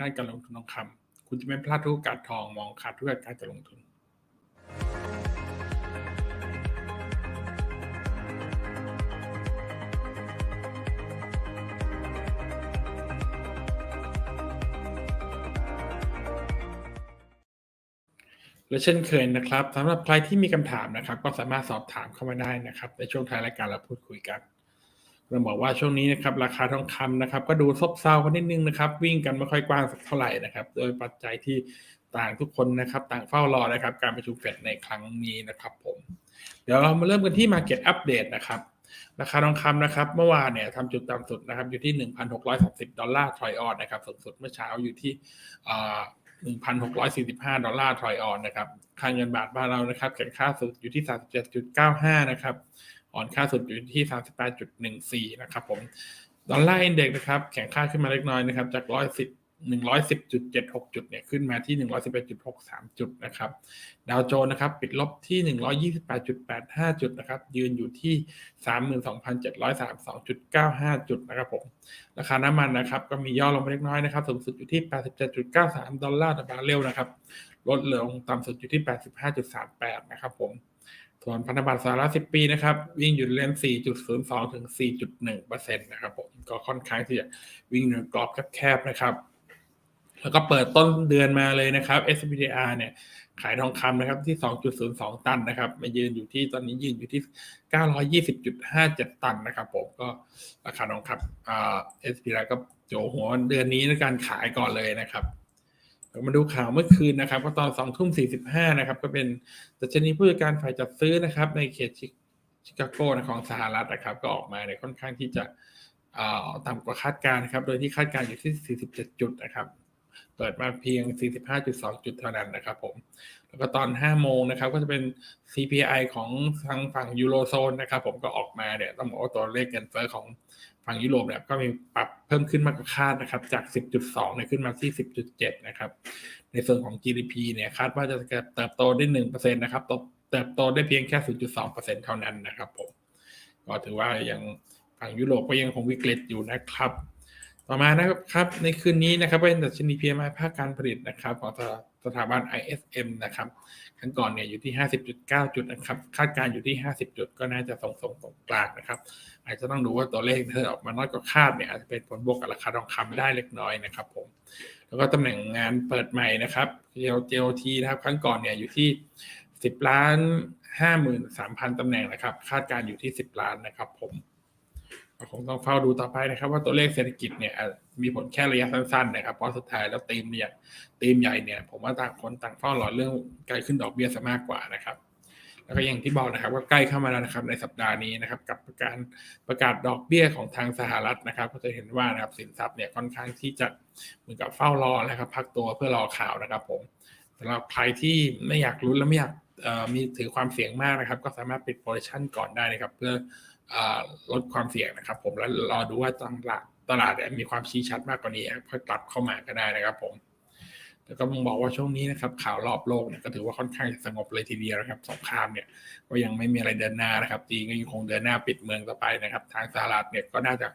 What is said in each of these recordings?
ด้านการลงทุนทองคำคุณจะไม่พลาดทุกโอกาสทองมองขาดทุกโอกาสการลงทุนและเช่นเคยนะครับสำหรับใครที่มีคำถามนะครับ ก็สามารถสอบถามเข้ามาได้นะครับ ในช่วงท้ายรายการเราพูดคุยกัน เราบอกว่าช่วงนี้นะครับราคาทองคำนะครับ ก็ดูซบเซากันนิดนึงนะครับ วิ่งกันไม่ค่อยกว้างสักเท่าไหร่นะครับ โดยปัจจัยที่ต่างทุกคนนะครับ ต่างเฝ้ารอนะครับ การประชุมเฟดในครั้งนี้นะครับ ผม เดี๋ยวเรามาเริ่มกันที่ Market Update นะครับราคาทองคำนะครับ เมื่อวานเนี่ยทำจุดต่ำสุดนะครับ อยู่ที่ 1,630 ดอลลาร์ทรอยออนนะครับสูงสุดเมื่อเช้าอยู่ที่1,645 ดอลลาร์ทรอยออนนะครับค่าเงินบาทบ้านเรานะครับแข็งค่าสุดอยู่ที่ 37.95 นะครับ อ่อนค่าสุดอยู่ที่ 38.14 นะครับผมดอลลาร์อินเด็กซ์นะครับแข็งค่าขึ้นมาเล็กน้อยนะครับ จาก 110 110.76 จุดเนี่ยขึ้นมาที่ 111.63 จุดนะครับดาวโจนส์นะครับปิดลบที่ 128.85 จุดนะครับยืนอยู่ที่ 32,732.95 จุดนะครับผมราคาน้ำมันนะครับก็มีย่อลงไปเล็กน้อยนะครับสูงสุดอยู่ที่ 87.93 ดอลลาร์ต่อบาร์เรลนะครับลดลงต่ำสุดอยู่ที่ 85.38 นะครับผม ส่วนพันธบัตรสหรัฐ10 ปีนะครับ วิ่งอยู่เลน4.02 ถึง 4.1%นะครับผมก็ค่อนข้างที่จะวิ่งในกรอบแคบๆนะครับ แล้วก็เปิดต้นเดือนมาเลยนะครับ SPDR เนี่ยขายทองคำนะครับที่ 2.02 ตันนะครับมายืนอยู่ที่ตอนนี้ยืนอยู่ที่ 920.57 ตันนะครับผมก็ราคาทองคำอ่า SPDR ก็โจหัวเดือนนี้ในการขายก่อนเลยนะครับ มาดูข่าวเมื่อคืนนะครับก็ตอนสองทุ่มสี่สิบห้านะครับ ก็เป็นดัชนีผู้จัดการฝ่ายจัดซื้อนะครับ ในเขตชิคาโกนะของสหรัฐนะครับ ก็ออกมาเนี่ยค่อนข้างที่จะต่ำกว่าคาดการณ์ครับ โดยที่คาดการณ์อยู่ที่ 47 จุดนะครับ เปิดมาเพียง 45.2 จุดเท่านั้นนะครับผม แล้วก็ตอน 5 โมงนะครับ ก็จะเป็น CPI ของทางฝั่งยูโรโซนนะครับ ผมก็ออกมาเนี่ยต้องบอกว่าตัวเลขเงินเฟ้อของ ฝั่งยุโรปเนี่ยก็มีปรับเพิ่มขึ้นมากกว่าคาดนะครับ จาก 10.2เนี่ยขึ้นมาที่ 10.7 นะครับ ในส่วนของ GDP เนี่ยคาดว่าจะเติบโตได้ 1%นะครับเติบโตได้เพียงแค่ 0.2%เท่านั้นนะครับผมก็ถือว่ายังฝั่งยุโรปก็ยังคงวิกฤตอยู่นะครับ ต่อมานะครับในคืนนี้นะครับเป็นดัชนี PMI ภาคการผลิตนะครับของสถาบัน ISM นะครับ ครั้งก่อนเนี่ยอยู่ที่ 50.9 จุดนะครับ คาดการอยู่ที่ 50 จุดก็น่าจะส่งส่งตรงกลางนะครับ อาจจะต้องดูว่าตัวเลขถ้าออกมาน้อยกว่าคาดเนี่ยอาจจะเป็นผลบวกกับราคาทองคำได้เล็กน้อยนะครับผม แล้วก็ตำแหน่งงานเปิดใหม่นะครับ JOT นะครับครั้งก่อนเนี่ยอยู่ที่ 10 ล้าน 53,000ตำแหน่งนะครับ คาดการอยู่ที่ 10 ล้านนะครับผม คงต้องเฝ้าดูต่อไปนะครับ ว่าตัวเลขเศรษฐกิจเนี่ยมีผลแค่ระยะสั้นๆนะครับเพราะสุดท้ายแล้วตีมเนี่ยตีมใหญ่เนี่ยผมว่าต่างคนต่างเฝ้ารอเรื่องการขึ้นดอกเบี้ยซะมากกว่านะครับ แล้วก็อย่างที่บอกนะครับว่าใกล้เข้ามาแล้วนะครับในสัปดาห์นี้นะครับกับการประกาศดอกเบี้ยของทางสหรัฐนะครับ ก็จะเห็นว่านะครับสินทรัพย์เนี่ยค่อนข้างที่จะเหมือนกับเฝ้ารอนะครับพักตัวเพื่อรอข่าวนะครับ ผมสำหรับใครที่ไม่อยากลุ้นและไม่อยากมีถือความเสี่ยงมากนะครับ ก็สามารถปิดโพซิชันก่อนได้นะครับ เพื่อ ลดความเสี่ยงนะครับ ผมแล้วรอดูว่าตลาดตลาดมีความชี้ชัดมากกว่านี้ค่อยกลับเข้ามาก็ได้นะครับ ผมแล้วก็มึงบอกว่าช่วงนี้นะครับข่าวรอบโลกเนี่ยก็ถือว่าค่อนข้างสงบเลยทีเดียวนะครับสงครามเนี่ยก็ยังไม่มีอะไรเดินหน้านะครับจีนก็ยังคงเดินหน้าปิดเมืองต่อไปนะครับ ทางสหรัฐเนี่ยก็น่าจะ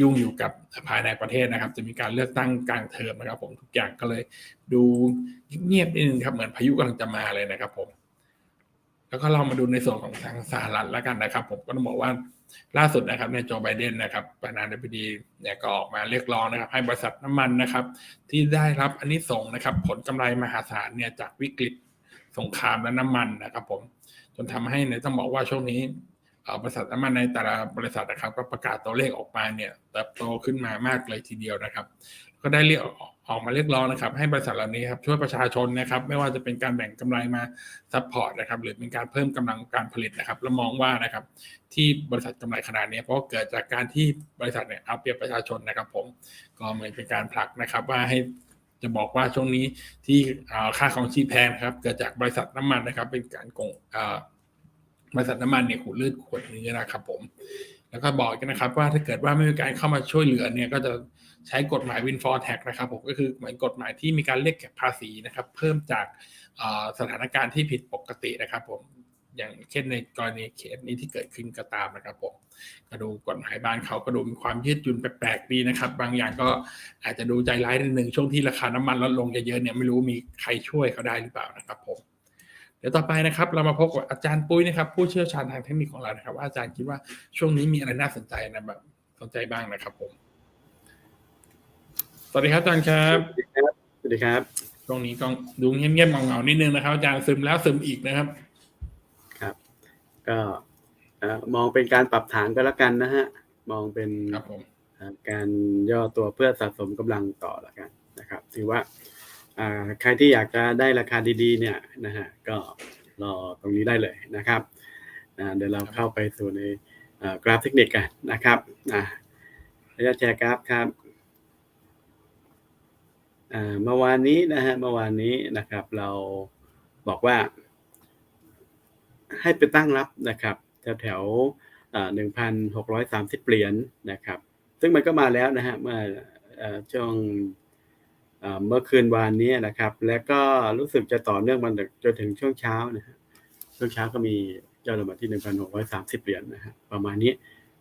ยุ่งอยู่กับภายในประเทศนะครับ จะมีการเลือกตั้งกลางเทอมนะครับ ผมทุกอย่างก็เลยดูเงียบนิดนึงครับเหมือนพายุกำลังจะมาเลยนะครับ ผม แล้วก็เรามาดูในส่วนของทางสหรัฐแล้วกันนะครับ ผมก็ต้องบอกว่าล่าสุดนะครับในโจไบเดนนะครับประธานาธิบดีเนี่ยก็ออกมาเรียกร้องนะครับ ให้บริษัทน้ำมันนะครับ ที่ได้รับอันนี้ส่งนะครับ ผลกำไรมหาศาลเนี่ยจากวิกฤตสงครามและน้ำมันนะครับ ผมจนทำให้เนี่ยต้องบอกว่าช่วงนี้บริษัทน้ำมันในแต่ละบริษัทนะครับ ก็ประกาศตัวเลขออกมาเนี่ยเติบโตขึ้นมามากเลยทีเดียวนะครับ ก็ได้เรียกออก ออกมาเรียกร้องนะครับ ให้บริษัทเหล่านี้ครับช่วยประชาชนนะครับ ไม่ว่าจะเป็นการแบ่งกำไรมาซัพพอร์ตนะครับ หรือเป็นการเพิ่มกำลังการผลิตนะครับแล้วมองว่านะครับ ที่บริษัทกำไรขนาดนี้เพราะเกิดจากการที่บริษัทเนี่ยเอาเปรียบประชาชนนะครับ ผมก็เหมือนเป็นการผลักนะครับ ว่าให้จะบอกว่าช่วงนี้ที่ค่าของชีพแพงครับ เกิดจากบริษัทน้ำมันนะครับ เป็นการโกงบริษัทน้ำมันเนี่ยขูดลืดขวดนี้นะครับ ผม แล้วก็บอกกันนะครับ ว่าถ้าเกิดว่าไม่มีการเข้ามาช่วยเหลือเนี่ยก็จะ ใช้กฎหมายวินฟอร์แท็กนะครับผมก็คือเหมือนกฎหมายที่มีการเรียกเก็บภาษีนะครับ เพิ่มจากสถานการณ์ที่ผิดปกตินะครับผมอย่างเช่นในกรณีเคสนี้ที่เกิดขึ้นก็ตามนะครับผมก็ดูกฎหมายบ้านเขาก็ดูมีความยืดหยุ่นแปลกๆดีนะครับ บางอย่างก็อาจจะดูใจร้ายนิดนึงช่วงที่ราคาน้ำมันลดลงเยอะๆเนี่ยไม่รู้มีใครช่วยเขาได้หรือเปล่านะครับผมเดี๋ยวต่อไปนะครับ เรามาพบกับอาจารย์ปุ้ยนะครับ ผู้เชี่ยวชาญทางเทคนิคของเรานะครับ ว่าอาจารย์คิดว่าช่วงนี้มีอะไรน่าสนใจนะแบบสนใจบ้างนะครับผม วัสดีครับอาจารย์ครับสวัสดีครับช่วงนี้ก็ดูเงียบๆเหงาๆนิดนึงนะครับ อาจารย์ซึมแล้วซึมอีกนะครับ ครับ ก็เอ่อมองเป็นการปรับฐานก็แล้วกันนะฮะ มองเป็นครับผมเอ่อการย่อตัวเพื่อสะสมกำลังต่อแล้วกันนะครับ ถือว่าอ่าใครที่อยากจะได้ราคาดีๆ เนี่ยนะฮะก็รอตรงนี้ได้เลยนะครับนะเดี๋ยวเราเข้าไปสู่ในเอ่อกราฟเทคนิคกันนะครับอ่าระยะแชร์กราฟครับอ่า เมื่อวานนี้นะฮะเมื่อวานนี้นะครับ เราบอกว่า ให้ไปตั้งรับนะครับแถวแถวหนึ่งพันหกร้อยสามสิบเหรียญนะครับ ซึ่งมันก็มาแล้วนะฮะเมื่อช่วงเมื่อคืนวานนี้นะครับ แล้วก็รู้สึกจะต่อเนื่องมาจนถึงช่วงเช้านะฮะช่วงเช้าก็มียอดลงมาที่หนึ่งพันหกร้อยสามสิบเหรียญนะฮะประมาณนี้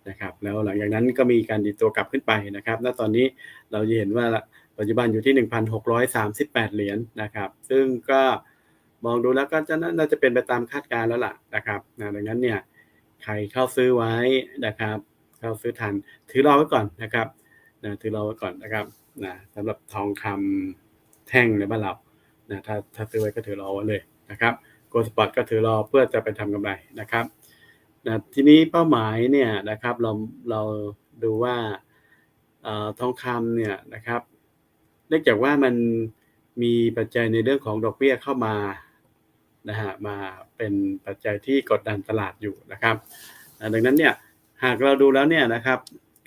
นะครับ แล้วหลังจากนั้นก็มีการดีตัวกลับขึ้นไปนะครับณตอนนี้เราจะเห็นว่า ปัจจุบันอยู่ที่ 1,638 เหรียญนะครับ ซึ่งก็มองดูแล้วก็จะน่าจะเป็นไปตามคาดการณ์แล้วล่ะนะครับนะดังนั้นเนี่ยใครเข้าซื้อไว้นะครับ เข้าซื้อทัน ถือรอไว้ก่อนนะครับนะถือรอไว้ก่อนนะครับนะสำหรับทองคำแท่งในบ้านเรานะถ้าถ้าซื้อไว้ก็ถือรอไว้เลยนะครับโกลสปอตก็ถือรอเพื่อจะไปทำกำไรนะครับนะทีนี้เป้าหมายเนี่ยนะครับเราเราดูว่าอทองคำเนี่ยนะครับ เนื่องจากว่ามันมีปัจจัยในเรื่องของดอกเบี้ยเข้ามานะฮะมาเป็นปัจจัยที่กดดันตลาดอยู่นะครับดังนั้นเนี่ยหากเราดูแล้วเนี่ยนะครับ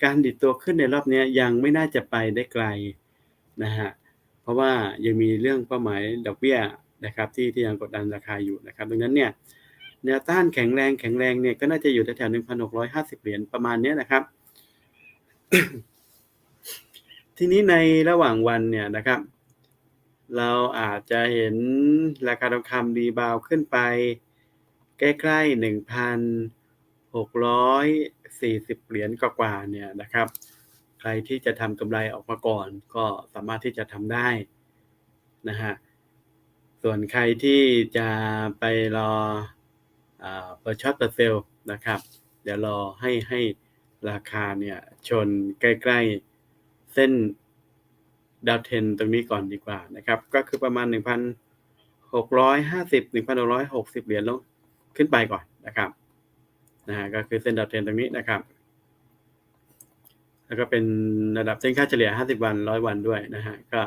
การดิดตัวขึ้นในรอบนี้ยังไม่น่าจะไปได้ไกลนะฮะเพราะว่ายังมีเรื่องเป้าหมายดอกเบี้ยนะครับที่ที่ยังกดดันราคาอยู่นะครับ ดังนั้นเนี่ยแนวต้านแข็งแรงแข็งแรงเนี่ยก็น่าจะอยู่แถวๆหนึ่งพันหกร้อยห้าสิบเหรียญประมาณนี้นะครับ ทีนี้ในระหว่างวันเนี่ยนะครับ เราอาจจะเห็นราคาทองคำรีบาวขึ้นไป ใกล้ๆหนึ่งพันหกร้อยสี่สิบเหรียญกว่าๆเนี่ยนะครับ ใครที่จะทำกำไรออกมาก่อน ก็สามารถที่จะทำได้นะฮะส่วนใครที่จะไปรอเปิดช็อตเปิดเซลล์นะครับ เดี๋ยวรอให้ให้ราคาเนี่ยชนใกล้ ๆ ส้นดาวเทนตรงนี้ก่อนดีกว่านะครับ ก็คือประมาณ 1,650 1,660 เหรียญลงขึ้นไปก่อนนะครับนะฮะก็คือเส้นดาวเทนตรงนี้นะครับ แล้วก็เป็นระดับเส้นค่าเฉลี่ย 50 วัน 100 วันด้วยนะฮะก็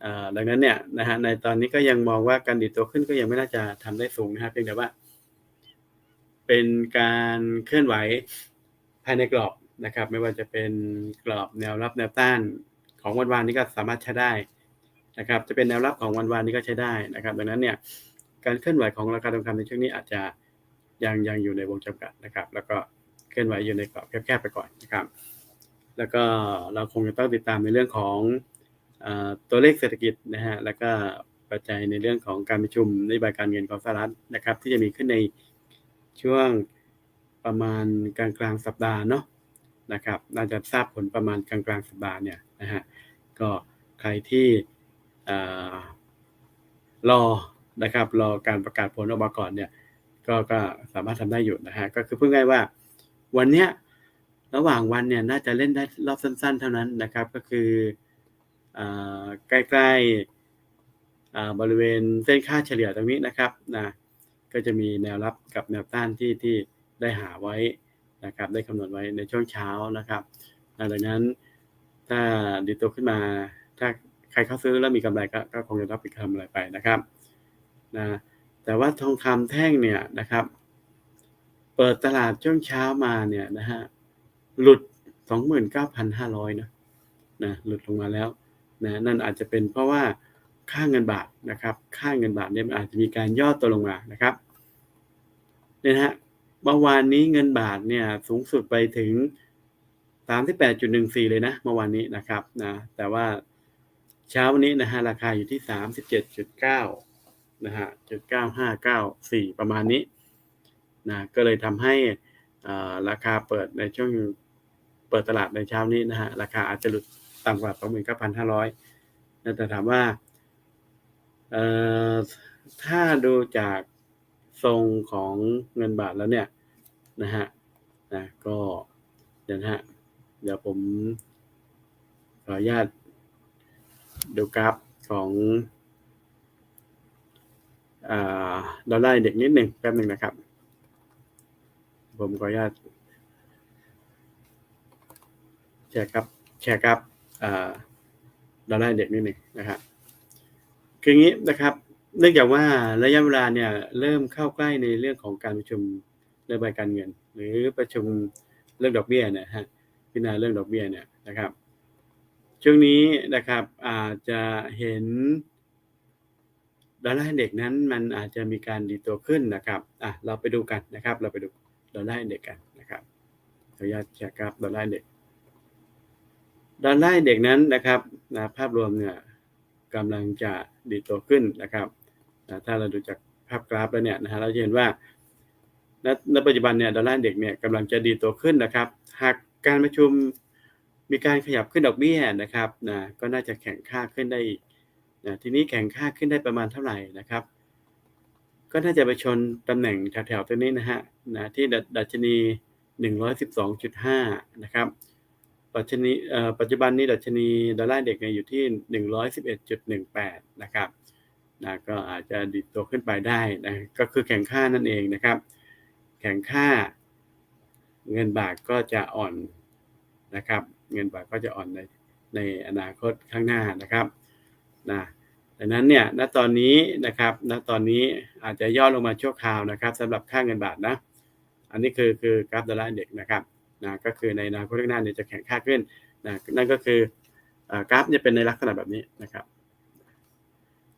เอ่อดังนั้นเนี่ยนะฮะในตอนนี้ก็ยังมองว่าการดิดตัวขึ้นก็ยังไม่น่าจะทำได้สูงนะครับเพียงแต่ว่า เป็นการเคลื่อนไหวภายในกรอบ นะครับไม่ว่าจะเป็นกรอบแนวรับแนวต้านของวันวานนี้ก็สามารถใช้ได้นะครับจะเป็นแนวรับของวันวานนี้ก็ใช้ได้นะครับดังนั้นเนี่ยการเคลื่อนไหวของราคาทองคำในช่วงนี้อาจจะยังยังอยู่ในวงจำกัดนะครับ แล้วก็เคลื่อนไหวอยู่ในกรอบแคบๆไปก่อนนะครับ แล้วก็เราคงจะต้องติดตามในเรื่องของอตัวเลขเศรษฐกิจนะฮะแล้วก็ปัจจัยในเรื่องของการประชุมนโยบายการเงินของสหรัฐนะครับ ที่จะมีขึ้นในช่วงประมาณกลางกลางสัปดาห์เนาะ นะครับ น่าจะทราบผลประมาณกลางกลางๆสัปดาห์เนี่ยนะฮะ ก็ใครที่เอ่อรอนะครับรอการประกาศผลออกมาก่อนเนี่ยก็ก็สามารถทำได้อยู่นะฮะก็คือพูดง่ายว่าวันเนี้ยระหว่างวันเนี่ยน่าจะเล่นได้รอบสั้น ๆ เท่านั้นนะครับ ก็คืออใกล้ๆบริเวณเส้นค่าเฉลี่ยตรงนี้นะครับนะก็จะมีแนวรับกับแนวต้านที่ที่ได้หาไว้ นะครับได้กำหนดไว้ในช่วงเช้านะครับนะดังนั้นถ้าดีตัวขึ้นมา ถ้าใครเข้าซื้อแล้วมีกำไรก็ก็คงจะต้องไปทำอะไรไปนะครับนะแต่ว่าทองคำแท่งเนี่ยนะครับ เปิดตลาดช่วงเช้ามาเนี่ยนะฮะหลุด 29,500นะนะหลุดลงมาแล้วนะนั่นอาจจะเป็นเพราะว่าค่าเงินบาทนะครับ ค่าเงินบาทเนี่ยมันอาจจะมีการย่อตัวลงมานะครับเนี่ยฮะ เมื่อวานนี้เงินบาทเนี่ยสูงสุดไปถึง 38.14 เลยนะเมื่อวานนี้นะครับนะแต่ว่าเช้าวันนี้นะฮะราคาอยู่ที่ 37.9นะฮะจุดเก้าห้าเก้าสี่ประมาณนี้นะก็เลยทำให้อ่าราคาเปิดในช่วงเปิดตลาดในเช้านี้นะฮะราคาอาจจะหลุดต่ำกว่า 29,500นะแต่ถามว่าเอ่อถ้าดูจากทรงของเงินบาทแล้วเนี่ย นะฮะนะก็เดี๋ยวนะฮะเดี๋ยวผมขออนุญาตดูกราฟของอ่าดอลลาร์เด็กนิดหนึ่งแป๊บหนึ่งนะครับ ผมขออนุญาตแชร์ครับแชร์ครับอ่าดอลลาร์เด็กนิดหนึ่งนะครับคืองี้นะครับ เนื่องจากว่าระยะเวลาเนี่ยเริ่มเข้าใกล้ในเรื่องของการประชุม นโยบายการเงิน หรือประชุมเรื่องดอกเบี้ยเนี่ยฮะพิจารณาเรื่องดอกเบี้ยเนี่ยนะครับ ช่วงนี้นะครับอาจจะเห็นดอลลาร์เด็กนั้นมันอาจจะมีการดีตัวขึ้นนะครับอะเราไปดูกันนะครับ เราไปดูดอลลาร์เด็กกันนะครับขออนุญาตแชร์กราฟดอลลาร์เด็กดอลลาร์เด็กนั้นนะครับนะภาพรวมเนี่ยกำลังจะดีตัวขึ้นนะครับนะถ้าเราดูจากภาพกราฟแล้วเนี่ยนะฮะเราจะเห็นว่า ณปัจจุบันเนี่ยดอลลาร์เด็กเนี่ยกำลังจะดีตัวขึ้นนะครับ หากการประชุมมีการขยับขึ้นดอกเบี้ยนะครับนะก็น่าจะแข่งค่าขึ้นได้อีกนะทีนี้แข่งค่าขึ้นได้ประมาณเท่าไหร่นะครับ ก็น่าจะไปชนตำแหน่งแถวๆตัวนี้นะฮะนะที่ดัชนี 112.5 นะครับปัจจุบันปัจจุบันนี้ดัชนีดอลลาร์เด็กเนี่ยอยู่ที่ 111.18 นะครับนะก็อาจจะดิดตัวขึ้นไปได้นะก็คือแข่งค่านั่นเองนะครับ ข่งค่า เงินบาทก็จะอ่อนนะครับ เงินบาทก็จะอ่อนในในอนาคตข้างหน้านะครับนะดังนั้นเนี่ยณตอนนี้นะครับณตอนนี้อาจจะย่อลงมาชั่วคราวนะครับสำหรับค่าเงินบาทนะอันนี้คือคือกราฟดอลลาร์เด็กนะครับนะก็คือในอนาคตข้างหน้าเนี่ยจะแข็งค่าขึ้นนะนั่นก็คือกราฟจะเป็นในลักษณะแบบนี้นะครับ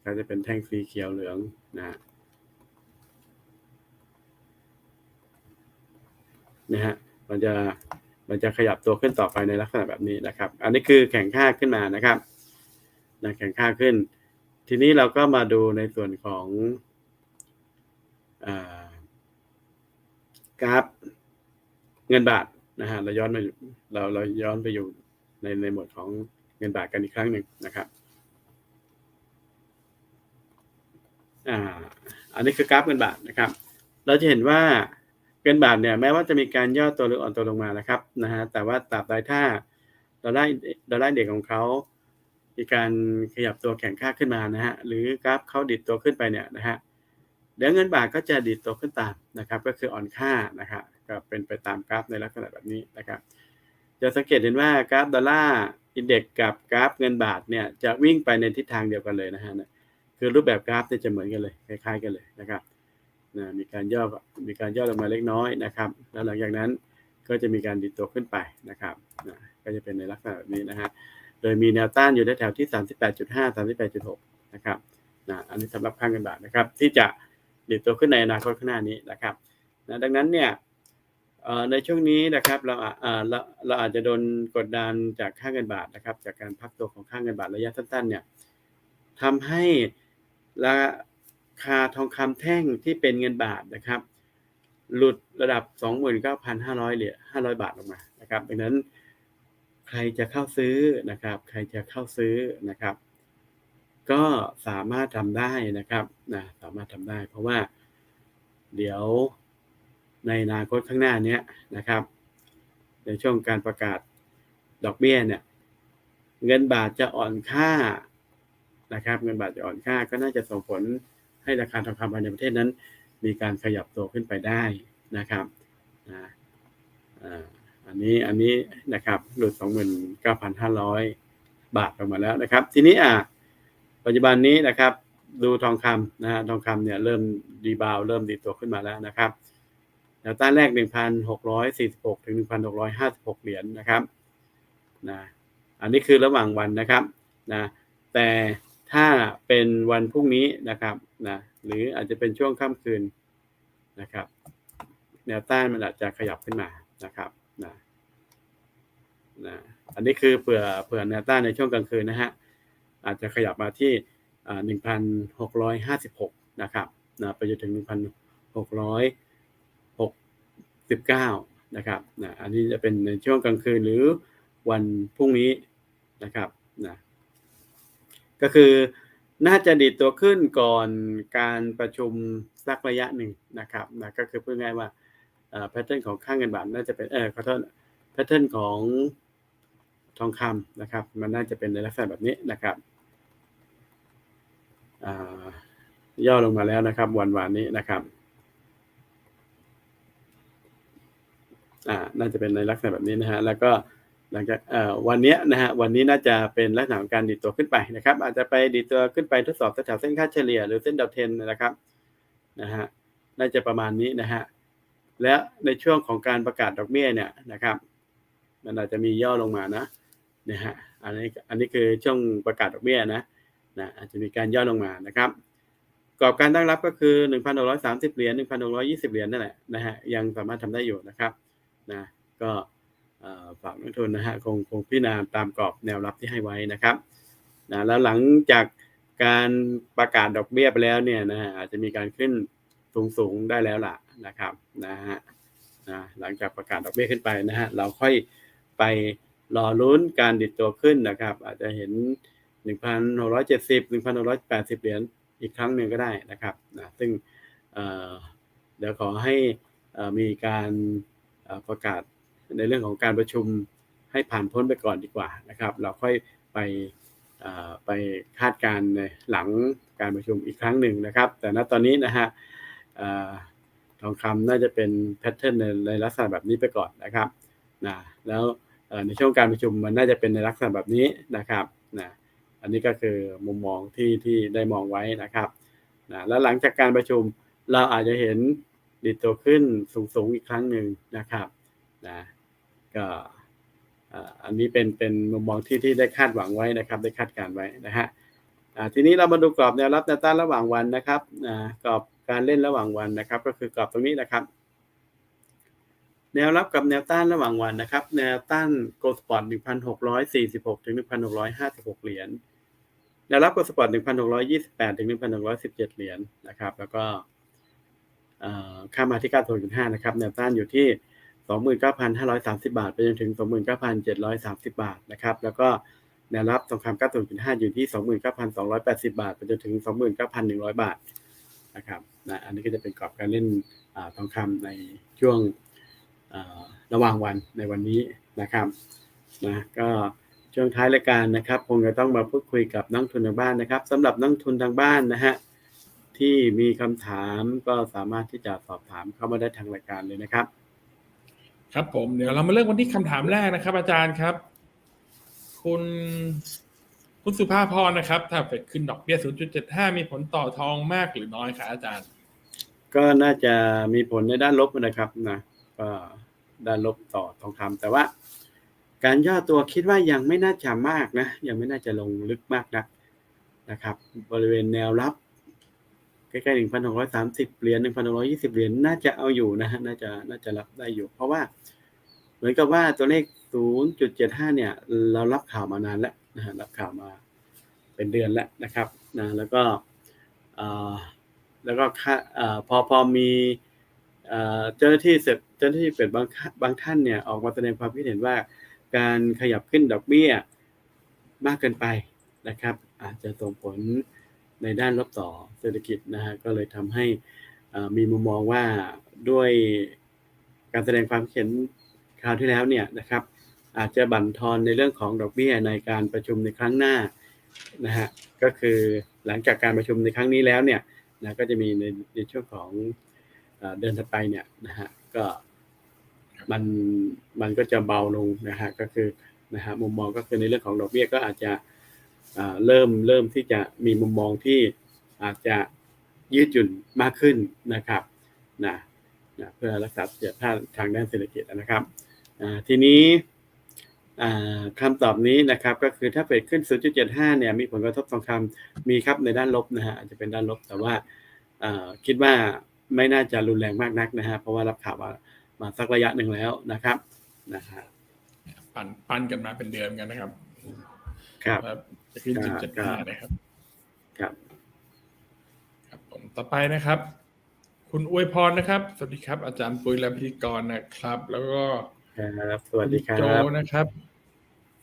ก็จะเป็นแท่งสีเขียวเหลืองนะ นะฮะมันจะมันจะขยับตัวขึ้นต่อไปในลักษณะแบบนี้นะครับ อันนี้คือแข่งค่าขึ้นมานะครับนะแข่งค่าขึ้น ทีนี้เราก็มาดูในส่วนของอกราฟเงินบาทนะฮะเราย้อนมาเราเราย้อนไปอยู่ในในหมวดของเงินบาทกันอีกครั้งหนึ่งนะครับอ่าอันนี้คือกราฟเงินบาทนะครับ เราจะเห็นว่า เงินบาทเนี่ยแม้ว่าจะมีการย่อตัวหรืออ่อนตัวลงมานะครับนะฮะแต่ว่าตราบใดถ้าดอลลาร์ดอลลาร์เด็กของเขามีการขยับตัวแข็งค่าขึ้นมานะฮะหรือกราฟเขาดิดตัวขึ้นไปเนี่ยนะฮะเดี๋ยวเงินบาทก็จะดีดตัวขึ้นตามนะครับ ก็คืออ่อนค่านะครับก็เป็นไปตามกราฟในลักษณะแบบนี้นะครับ จะสังเกตเห็นว่ากราฟดอลลาร์อินเด็กกับกราฟเงินบาทเนี่ยจะวิ่งไปในทิศทางเดียวกันเลยนะฮะคือรูปแบบกราฟเนี่ยจะเหมือนกันเลยคล้ายๆกันเลยนะครับ นะมีการย่อมีการย่อลงมาเล็กน้อยนะครับ แล้วหลังจากนั้นก็จะมีการดีดตัวขึ้นไปนะครับนะก็จะเป็นในลักษณะแบบนี้นะฮะโดยมีแนวต้านอยู่ในแถวที่ 38.5 38.6 นะครับนะอันนี้สำหรับค่าเงินบาทนะครับ ที่จะดีดตัวขึ้นในอนาคตข้างหน้านี้นะครับนะดังนั้นเนี่ยในช่วงนี้นะครับเราเราเราอาจจะโดนกดดันจากค่าเงินบาทนะครับ จากการพักตัวของค่าเงินบาทระยะสั้นๆเนี่ยทำให้รา คาทองคำแท่งที่เป็นเงินบาทนะครับ หลุดระดับ 29,500เหรียญ500 บาทลงมานะครับดังนั้นใครจะเข้าซื้อนะครับ ใครจะเข้าซื้อนะครับ ก็สามารถทำได้นะครับนะสามารถทำได้ เพราะว่าเดี๋ยวในอนาคตข้างหน้านี้นะครับ ในช่วงการประกาศดอกเบี้ยเนี่ย เงินบาทจะอ่อนค่านะครับ เงินบาทจะอ่อนค่าก็น่าจะส่งผล ให้ราคาทองคำภายในประเทศนั้น มีการขยับตัวขึ้นไปได้นะครับนะอันนี้อันนี้นะครับหลุด 29,500 บาทออกมาแล้วนะครับ ทีนี้อะปัจจุบันนี้นะครับ ดูทองคำนะฮะทองคำเนี่ยเริ่มดีบาวเริ่มดีตัวขึ้นมาแล้วนะครับแนวต้านแรก 1,646 ถึง 1,656 เหรียญนะครับนะอันนี้คือระหว่างวันนะครับนะแต่ถ้าเป็นวันพรุ่งนี้นะครับ นะหรืออาจจะเป็นช่วงค่ำคืนนะครับ แนวต้านมันอาจจะขยับขึ้นมานะครับนะนะอันนี้คือเผื่อเผื่อแนวต้านในช่วงกลางคืนนะฮะอาจจะขยับมาที่หนึ่งพันหกร้อยห้าสิบหกนะครับนะไปจนถึงหนึ่งพันหกร้อยห19นะครับนะอันนี้จะเป็นในช่วงกลางคืนหรือวันพรุ่งนี้นะครับนะก็คือ น่าจะดีดตัวขึ้นก่อนการประชุมสักระยะหนึ่งนะครับนะก็คือพูดง่ายว่าแพทเทิร์นของค่างเงินบาทน่าจะเป็นเออขอโทษแพทเทิร์นของทองคำนะครับ มันน่าจะเป็นในลักษณะแบบนี้นะครับย่อลงมาแล้วนะครับ วันวานนี้นะครับอ่าน่าจะเป็นในลักษณะแบบนี้นะฮะแล้วก็ หลังจากวันนี้นะฮะวันนี้น่าจะเป็นลักษณะของการดีดตัวขึ้นไปนะครับ อาจจะไปดีดตัวขึ้นไปทดสอบแถวเส้นค่าเฉลี่ยหรือเส้นดาวเทนนะครับนะฮะน่าจะประมาณนี้นะฮะและในช่วงของการประกาศดอกเบี้ยเนี่ยนะครับ มันอาจจะมีย่อลงมานะนะฮะอันนี้อันนี้คือช่วงประกาศดอกเบี้ยนะนะอาจจะมีการย่อลงมานะครับกรอบการตั้งรับก็คือ 1,630 เหรียญ1,620 เหรียญนั่นแหละนะฮะยังสามารถทำได้อยู่นะครับนะก็ ฝากนักทุนนะฮะคงคงพิจารณาตามกรอบแนวรับที่ให้ไว้นะครับนะแล้วหลังจากการประกาศดอกเบี้ยไปแล้วเนี่ยนะอาจจะมีการขึ้นสูงสูงได้แล้วล่ะนะครับนะฮะนะหลังจากประกาศดอกเบี้ยขึ้นไปนะฮะเราค่อยไปรอลุ้นการดิดตัวขึ้นนะครับ อาจจะเห็น 1,670 1,680 เหรียญอีกครั้งหนึ่งก็ได้นะครับนะซึ่งเดี๋ยวขอให้มีการประกาศ ในเรื่องของการประชุมให้ผ่านพ้นไปก่อนดีกว่านะครับ เราค่อยไปไปคาดการในหลังการประชุมอีกครั้งหนึ่งนะครับ แต่ณตอนนี้นะฮะทองคำน่าจะเป็นแพทเทิร์นในลักษณะแบบนี้ไปก่อนนะครับนะแล้วในช่วงการประชุมมันน่าจะเป็นในลักษณะแบบนี้นะครับนะอันนี้ก็คือมุมมองที่ที่ได้มองไว้นะครับนะแล้วหลังจากการประชุมเราอาจจะเห็นดิดตัวขึ้นสูงๆอีกครั้งหนึ่งนะครับนะ ก็อันนี้เป็นเป็นมุมมองที่ที่ได้คาดหวังไว้นะครับ ได้คาดการไว้นะฮะทีนี้เรามาดูกรอบแนวรับแนวต้านระหว่างวันนะครับกรอบการเล่นระหว่างวันนะครับ ก็คือกรอบตรงนี้นะครับ แนวรับกับแนวต้านระหว่างวันนะครับ แนวต้านโกลสปอร์ต1,646 ถึง 1,656 เหรียญแนวรับโกลสปอร์ต1,628 ถึง 1,617 เหรียญนะครับ แล้วก็ค่ามาที่9.5นะครับ แนวต้านอยู่ที่ 29,530 บาท ไปจนถึง 29,730 บาทนะครับแล้วก็แนวรับทองคำ9.5อยู่ที่ 29,280 บาท ไปจนถึง 29,100 บาทนะครับนะอันนี้ก็จะเป็นกรอบการเล่นทองคำในช่วงระหว่างวันในวันนี้นะครับนะก็ช่วงท้ายรายการนะครับ คงจะต้องมาพูดคุยกับนักทุนทางบ้านนะครับสำหรับนักทุนทางบ้านนะฮะที่มีคำถามก็สามารถที่จะสอบถามเข้ามาได้ทางรายการเลยนะครับ ครับผมเดี๋ยวเรามาเริ่มกันที่คำถามแรกนะครับ อาจารย์ครับ คุณคุณสุภาพรนะครับ ถ้าเฟดขึ้นดอกเบี้ย 0.75 มีผลต่อทองมากหรือน้อยครับอาจารย์ ก็น่าจะมีผลในด้านลบนะครับนะก็ด้านลบต่อทองคำแต่ว่า การย่อตัวคิดว่ายังไม่น่าจะมากนะ ยังไม่น่าจะลงลึกมากนักนะครับ บริเวณแนวรับ ใกล้ๆ1,630เหรียญ1,620เหรียญน่าจะเอาอยู่นะฮะน่าจะน่าจะรับได้อยู่ เพราะว่า เหมือนกับว่าตัวเลข0.75เจ็ดห้าเนี่ย เรารับข่าวมานานแล้วนะฮะรับข่าวมาเป็นเดือนแล้วนะครับนะแล้วก็แล้วก็พอพอมีเจ้าหน้าที่เสร็จเจ้าหน้าที่เป็นบางบางท่านเนี่ยออกมาแสดงความคิดเห็นว่า การขยับขึ้นดอกเบี้ยมากเกินไปนะครับ อาจจะส่งผล ในด้านลบต่อเศรษฐกิจนะฮะก็เลยทำให้มีมุมมองว่าด้วยการแสดงความเห็นคราวที่แล้วเนี่ยนะครับ อาจจะบั่นทอนในเรื่องของดอกเบี้ยในการประชุมในครั้งหน้านะฮะก็คือหลังจากการประชุมในครั้งนี้แล้วเนี่ยนะก็จะมีในในช่วงของเดือนถัดไปเนี่ยนะฮะก็มันมันก็จะเบาลงนะฮะก็คือนะฮะมุมมองก็คือในเรื่องของดอกเบี้ยก็อาจจะ เริ่มเริ่มที่จะมีมุมมองที่อาจจะยืดหยุ่นมากขึ้นนะครับนะนะเพื่อรักษาเสถียรภาพทางด้านเศรษฐกิจนะครับทีนี้คำตอบนี้นะครับก็คือถ้าเปิดขึ้น 0.75 เนี่ยมีผลกระทบทองคำมีครับในด้านลบนะฮะอาจจะเป็นด้านลบแต่ว่าคิดว่าไม่น่าจะรุนแรงมากนักนะฮะเพราะว่ารับข่าวมามาสักระยะหนึ่งแล้วนะครับนะฮะปั่นปั่นกันมาเป็นเดือนกันนะครับ ครับ จะขึ้นจุดเจ็ดห้านะครับ ครับ ครับผมต่อไปนะครับ คุณอวยพรนะครับ สวัสดีครับ อาจารย์ปุ้ยและพิธีกรนะครับ แล้วก็ครับสวัสดีครัโจบนะครับ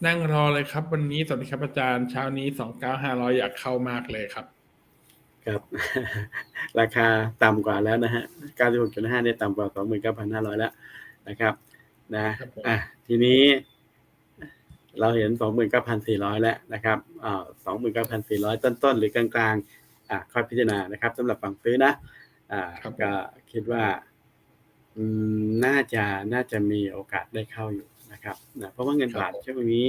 นั่งรอเลยครับ วันนี้สวัสดีครับอาจารย์เช้านี้สองเก้าห้าร้อยอยากเข้ามากเลยครับ ครับ ราคาต่ำกว่าแล้วนะฮะ96.5เนี่ยต่ำกว่า29,500แล้วนะครับ นะครับผมอะทีนี้ เราเห็น 29,400 แล้วนะครับอ่า29,400 ต้นๆ หรือกลางๆอะค่อยพิจารณานะครับสำหรับฝั่งซื้อนะอ่าครับผมก็คิดว่าอืมน่าจะน่าจะมีโอกาสได้เข้าอยู่นะครับนะเพราะว่าเงินบาทช่วงนี้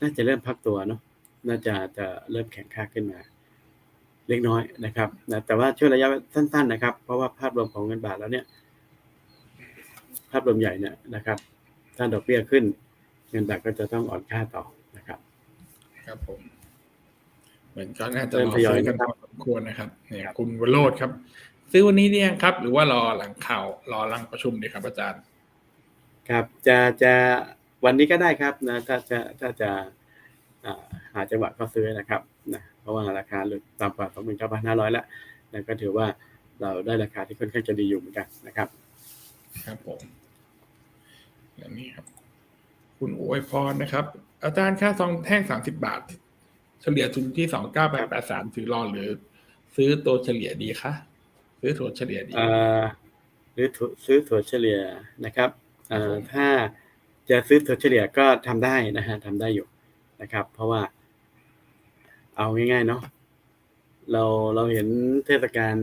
น่าจะเริ่มพักตัวเนาะน่าจะจะเริ่มแข็งค่าขึ้นมาเล็กน้อยนะครับนะแต่ว่าช่วงระยะสั้น ๆ นะครับ เพราะว่าภาพรวมของเงินบาทแล้วเนี่ย ภาพรวมใหญ่เนี่ยนะครับ ถ้าดอกเบี้ยขึ้น เงินบาทก็จะต้องอ่อนค่าต่อนะครับครับผมเหมือนก็น่าจะเริ่รมอทยอยซื้อกันนะพครับอสมควรนะครับเนี่ยครับคุณวโรดครับ ซื้อวันนี้เนี่ยงครับ หรือว่ารอหลังข่าวรอหลังประชุมดีครับอาจารย์ ครับจะจะวันนี้ก็ได้ครับนะถ้าจะถ้าจะอ่าหาจังหวะก็ซื้อนะครับนะเพราะว่าราคาหลุดต่ำกว่า29,500แล้วนะก็ถือว่าเราได้ราคาที่ค่อนข้างจะดีอยู่เหมือนกันนะครับ ครับผมและนี่ครับ คุณอวยพรนะครับ อาจารย์ค่าซองแท่งสามสิบาท เฉลี่ยทุนที่สองเก้าแปดแปดสามถือรอหรือ ซื้อตัวเฉลี่ยดีคะซื้อถั่วเฉลี่ยดีเอ่อหรือถั่วซื้อถั่วเฉลี่ยนะครับเอ่อครับผมถ้าจะซื้อถั่วเฉลี่ยก็ทำได้นะฮะทำได้อยู่นะครับ เพราะว่า เอาง่ายๆเนาะเราเราเห็นเทศกาล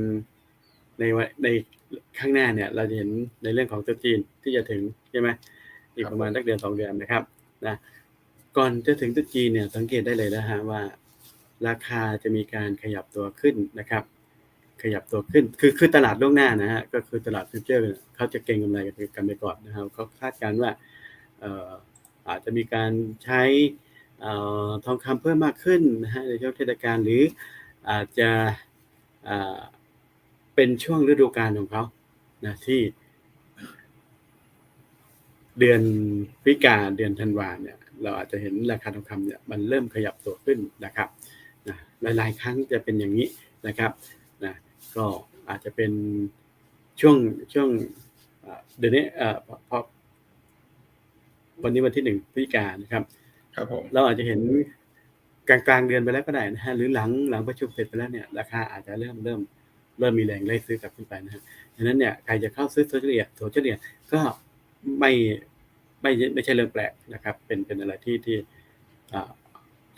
ในวันในข้างหน้าเนี่ย เราจะเห็นในเรื่องของตรุษจีนที่จะถึงใช่ไหม อีกประมาณสักเดือนสองเดือนนะครับนะก่อนจะถึงตรุษจีนเนี่ยสังเกตได้เลยนะฮะว่า ราคาจะมีการขยับตัวขึ้นนะครับ ขยับตัวขึ้นคือคือตลาดล่วงหน้านะฮะก็คือตลาดฟิวเจอร์เนี่ยเขาจะเก็งกำไรกันไปก่อนนะครับเขาคาดการณ์ว่าเอ่ออาจจะมีการใช้เอ่อทองคำเพิ่มมากขึ้นนะฮะในช่วงเทศกาลหรืออาจจะอ่าเป็นช่วงฤดูกาลของเขานะที่ เดือนพฤศจิกาเดือนธันวาเนี่ยเราอาจจะเห็นราคาทองคำเนี่ยมันเริ่มขยับตัวขึ้นนะครับนะหลายๆ ครั้งจะเป็นอย่างนี้นะครับนะก็อาจจะเป็นช่วงช่วงเอ่อเดือนนี้เอ่อพอพอวันนี้วันที่หนึ่งพฤศจิกานะครับ ครับผมเราอาจจะเห็นกลางกลางๆเดือนไปแล้วก็ได้นะฮะหรือหลังหลังประชุมเสร็จไปแล้วเนี่ยราคาอาจจะเริ่มเริ่มเริ่มมีแรงไล่ซื้อกลับขึ้นไปนะฮะดังนั้นเนี่ยใครจะเข้าซื้อตัวเฉลี่ยตัวเฉลี่ยก็ ไม่ไม่ไม่ใช่เรื่องแปลกนะครับ เป็นเป็นอะไรที่ที่อ่า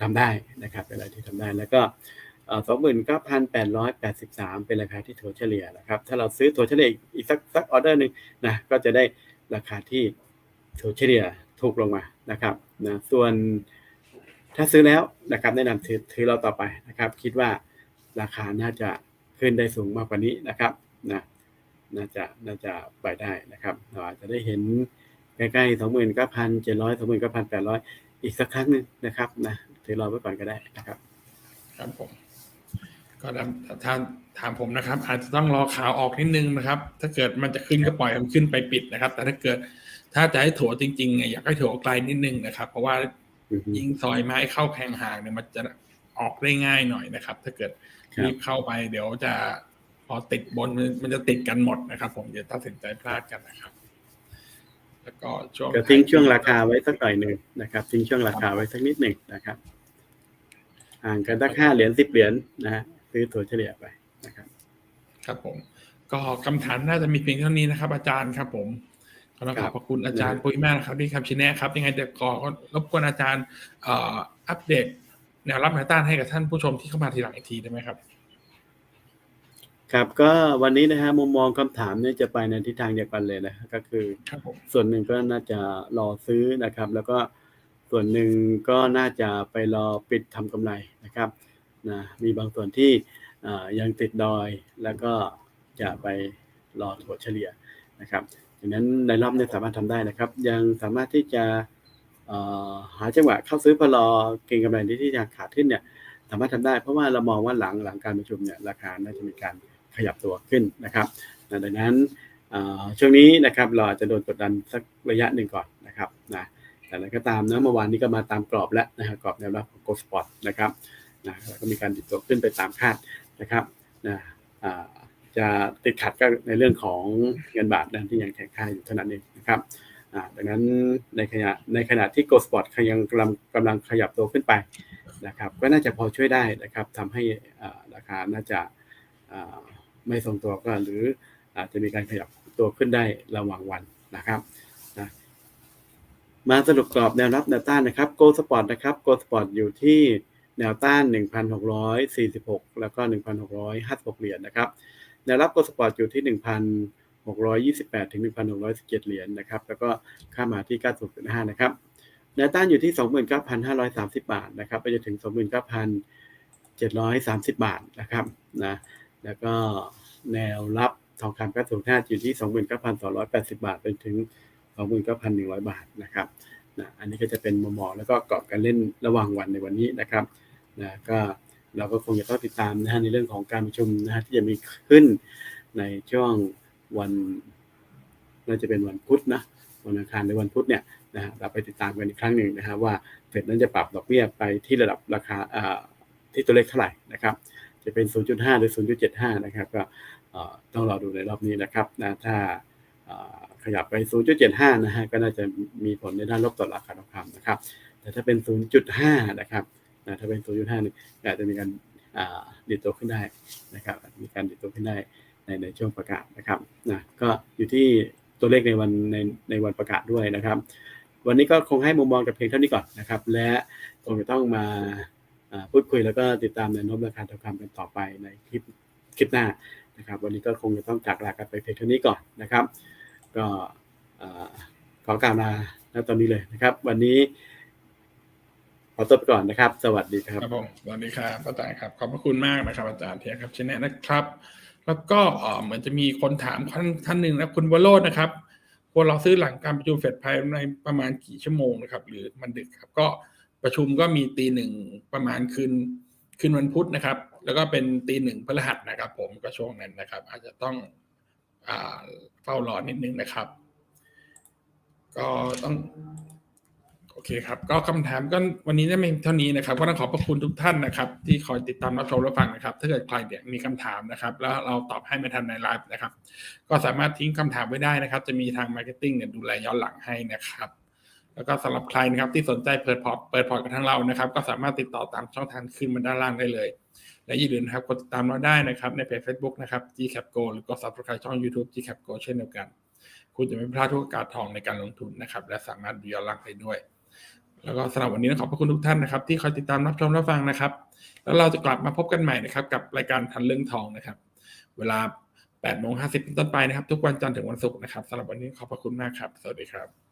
ทำได้นะครับ เป็นอะไรที่ทำได้ แล้วก็สองหมื่นเก้าพันแปดร้อยแปดสิบสามเป็นราคาที่ถัวเฉลี่ยนะครับ ถ้าเราซื้อถัวเฉลี่ยอีกสักสักออเดอร์หนึ่งนะ ก็จะได้ราคาที่ถัวเฉลี่ยถูกลงมานะครับนะส่วนถ้าซื้อแล้วนะครับแนะนำถือถือเราต่อไปนะครับ คิดว่าราคาน่าจะขึ้นได้สูงมากกว่านี้นะครับนะ น่าจะน่าจะไปได้นะครับเราอาจจะได้เห็นใกล้ๆสองหมื่นเก้าพันเจ็ดร้อยสองหมื่นเก้าพันแปดร้อยอีกสักครั้งหนึ่งนะครับนะถือเราไว้ก่อนก็ได้นะครับ ครับผม ก็ถ้าถ้าถามผมนะครับ อาจจะต้องรอข่าวออกนิดนึงนะครับ ถ้าเกิดมันจะขึ้นก็ปล่อยมันขึ้นไปปิดนะครับ แต่ถ้าเกิดถ้าจะให้ถั่วจริงๆเนี่ยอยากให้ถั่วไกลนิดนึงนะครับ เพราะว่าอือฮึยิงซอยไม้เข้าแพงห่างเนี่ยมันจะออกได้ง่ายหน่อยนะครับ ถ้าเกิดครับรีบเข้าไปเดี๋ยวจะ พอติดบนมันมันจะติดกันหมดนะครับ ผมจะตัดสินใจพลาดกันนะครับ แล้วก็ช่วงก็ทิ้งช่วงราคาไว้สักหน่อยหนึ่งนะครับ ทิ้งช่วงราคาไว้สักนิดหนึ่งนะครับห่างกันสักห้าเหรียญสิบเหรียญนะฮะซื้อตัวเฉลี่ยไปนะครับ ครับผม ก็คำถามน่าจะมีเพียงเท่านี้นะครับ อาจารย์ครับ ผมก็ต้องขอบพระคุณอาจารย์ปุ้ยมากนะครับที่คำชี้แนะครับ ยังไงเดี๋ยวขอรบกวนอาจารย์เอ่ออัปเดตแนวรับแนวต้านให้กับท่านผู้ชมที่เข้ามาทีหลังอีกทีได้ไหมครับ ครับก็วันนี้นะฮะมุมมองคำถามเนี่ยจะไปในทิศทางเดียวกันเลยนะก็คือครับผมส่วนหนึ่งก็น่าจะรอซื้อนะครับ แล้วก็ส่วนหนึ่งก็น่าจะไปรอปิดทำกำไรนะครับนะมีบางส่วนที่อ่ายังติดดอยแล้วก็จะไปรอถัวเฉลี่ยนะครับดังนั้นในรอบนี้สามารถทำได้นะครับ ยังสามารถที่จะเอ่อหาจังหวะเข้าซื้อพอรอเก็งกำไรที่ที่จะขาดขึ้นเนี่ยสามารถทำได้เพราะว่าเรามองว่าหลังหลังการประชุมเนี่ยราคาน่าจะมีการ ขยับตัวขึ้นนะครับดังนั้นช่วงนี้นะครับเราอาจจะโดนกดดันสักระยะหนึ่งก่อนนะครับนะแต่อะไรก็ตามนะเมื่อวานนี้ก็มาตามกรอบแล้วนะครับกรอบแนวรับของ Go Spot นะครับนะแล้วก็มีการดิดตัวขึ้นไปตามคาดนะครับนะจะติดขัดก็ในเรื่องของเงินบาทนะที่ยังแข็งค่าอยู่เท่านั้นเองนะครับดังนั้นในขณะในขณะที่ Gold Spot ยังกำลังกำลังขยับตัวขึ้นไปนะครับ ก็น่าจะพอช่วยได้นะครับทำให้ราคาน่าจะ ไม่ทรงตัวก็หรืออาจจะมีการขยับตัวขึ้นได้ระหว่างวันนะครับนะมาสรุปกรอบแนวรับแนวต้านนะครับ Gold Spot นะครับ Gold Spot อยู่ที่แนวต้าน 1,646 แล้วก็ 1,656 เหรียญนะครับแนวรับ Gold Spot อยู่ที่ 1,628 ถึง 1,617 เหรียญนะครับ แล้วก็ค่ามาที่ 90.5 นะครับแนวต้านอยู่ที่ 29,530 บาทนะครับ ไปจนถึง 29,730 บาทนะครับนะ แล้วก็แนวรับทองคำ905อยู่ที่ 29,280 บาทไปถึง 29,100 บาทนะครับนะอันนี้ก็จะเป็นมุมมองแล้วก็กรอบการเล่นระหว่างวันในวันนี้นะครับนะก็เราก็คงจะต้องติดตามนะฮะในเรื่องของการประชุมนะฮะที่จะมีขึ้นในช่วงวันน่าจะเป็นวันพุธนะวันอังคารหรือวันพุธเนี่ยนะฮะเราไปติดตามกันอีกครั้งหนึ่งนะฮะว่าเฟดนั้นจะปรับดอกเบี้ยไปที่ระดับราคาอ่าที่ตัวเลขเท่าไหร่นะครับ จะเป็น 0.5 หรือ 0.75 นะครับ ก็ต้องรอดูในรอบนี้นะครับนะถ้าขยับไป 0.75 นะฮะ ก็น่าจะมีผลในด้านลบต่อราคาทองคำนะครับ แต่ถ้าเป็น 0.5 นะครับนะถ้าเป็น 0.5นี่อาจจะมีการอ่าดีดตัวขึ้นได้นะครับ มีการดีดตัวขึ้นได้ในในช่วงประกาศนะครับนะก็อยู่ที่ตัวเลขในวันในในวันประกาศด้วยนะครับ วันนี้ก็คงให้มุมมองแต่เพียงเท่านี้ก่อนนะครับ และคงจะต้องมา พูดคุยแล้วก็ติดตามแนวโน้มราคาทองคำกันต่อไปในคลิปคลิปหน้านะครับ วันนี้ก็คงจะต้องจากลากันไปเพียงเท่านี้ก่อนนะครับ ก็ขอกล่าวลาณตอนนี้เลยนะครับ วันนี้ขอตัวไปก่อนนะครับ สวัสดีครับครับผมสวัสดีครับอาจารย์ครับ ขอบพระคุณมากนะครับ อาจารย์เทียครับชแนะนะครับ แล้วก็เหมือนจะมีคนถามท่านท่านหนึ่งนะคุณวโรจน์นะครับควรเราซื้อหลังการประชุมเฟดภายในประมาณกี่ชั่วโมงนะครับ หรือมันดึกครับก็ ประชุมก็มีตีหนึ่งประมาณคืนคืนวันพุธนะครับ แล้วก็เป็นตีหนึ่งพฤหัสนะครับ ผมก็ช่วงนั้นนะครับ อาจจะต้องอเฝ้ารอนิดนึงนะครับ ก็ต้องโอเคครับ ก็คำถามก็วันนี้ได้ไม่เท่านี้นะครับ ก็ต้องขอบพระคุณทุกท่านนะครับ ที่คอยติดตามรับชมรับฟังนะครับ ถ้าเกิดใครเนี่ยมีคำถามนะครับ แล้วเราตอบให้ไม่ทันในไลฟ์นะครับ ก็สามารถทิ้งคำถามไว้ได้นะครับ จะมีทางมาร์เก็ตติ้งเนี่ยดูแลย้อนหลังให้นะครับ แล้วก็สำหรับใครนะครับที่สนใจเปิดพอร์ตเปิดพอร์ตกับทางเรานะครับ ก็สามารถติดต่อตามช่องทางขึ้นมาด้านล่างได้เลย และอย่าลืมนะครับกดติดตามเราได้นะครับในเพจ Facebook นะครับ GCapGo หรือก็ Subscribe ช่อง YouTube GCapGo เช่นเดียวกัน คุณจะไม่พลาดทุกโอกาสทองในการลงทุนนะครับ และสามารถดูย้อนหลังได้ด้วย แล้วก็สำหรับวันนี้ต้องขอบพระคุณทุกท่านนะครับ ที่คอยติดตามรับชมรับฟังนะครับ แล้วเราจะกลับมาพบกันใหม่นะครับ กับรายการทันเรื่องทองนะครับ เวลา8โมง50เป็นต้นไปนะครับ ทุกวันจันทร์ถึงวันศุกร์นะครับสำหรับวันนี้ขอบพระคุณมากครับ สวัสดีครับ